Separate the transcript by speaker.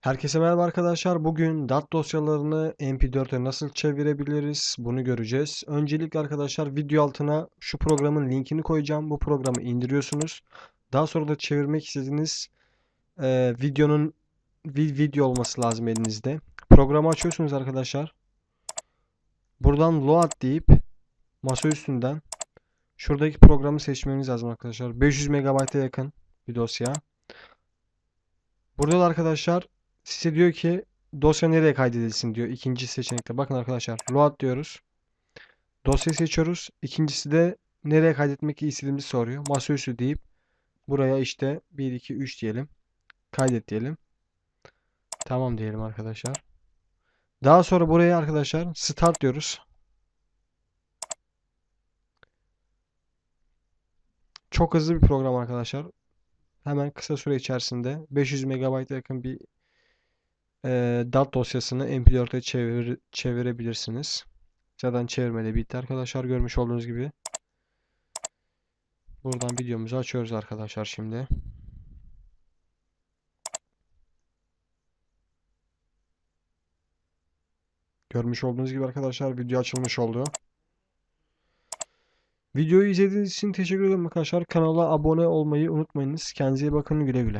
Speaker 1: Herkese merhaba arkadaşlar. Bugün DAT dosyalarını MP4'e nasıl çevirebiliriz bunu göreceğiz. Öncelikle arkadaşlar video altına şu programın linkini koyacağım. Bu programı indiriyorsunuz. Daha sonra da çevirmek istediğiniz e, videonun vi- video olması lazım elinizde. Programı açıyorsunuz arkadaşlar. Buradan load deyip masa üstünden şuradaki programı seçmeniz lazım arkadaşlar. 500 MB'a yakın bir dosya. Burada da arkadaşlar size diyor ki dosya nereye kaydedilsin diyor ikinci seçenekte. Bakın arkadaşlar load diyoruz. Dosyayı seçiyoruz. İkincisi de nereye kaydetmek istediğimizi soruyor. Masaüstü deyip buraya işte 1 2 3 diyelim. Kaydet diyelim. Tamam diyelim arkadaşlar. Daha sonra buraya arkadaşlar start diyoruz. Çok hızlı bir program arkadaşlar. Hemen kısa süre içerisinde 500 MB'a yakın bir e, DAT dosyasını MP4'e çevir, çevirebilirsiniz. Zaten çevirmede bitti arkadaşlar. Görmüş olduğunuz gibi. Buradan videomuzu açıyoruz arkadaşlar şimdi. Görmüş olduğunuz gibi arkadaşlar video açılmış oldu. Videoyu izlediğiniz için teşekkür ederim arkadaşlar. Kanala abone olmayı unutmayınız. Kendinize iyi bakın güle güle.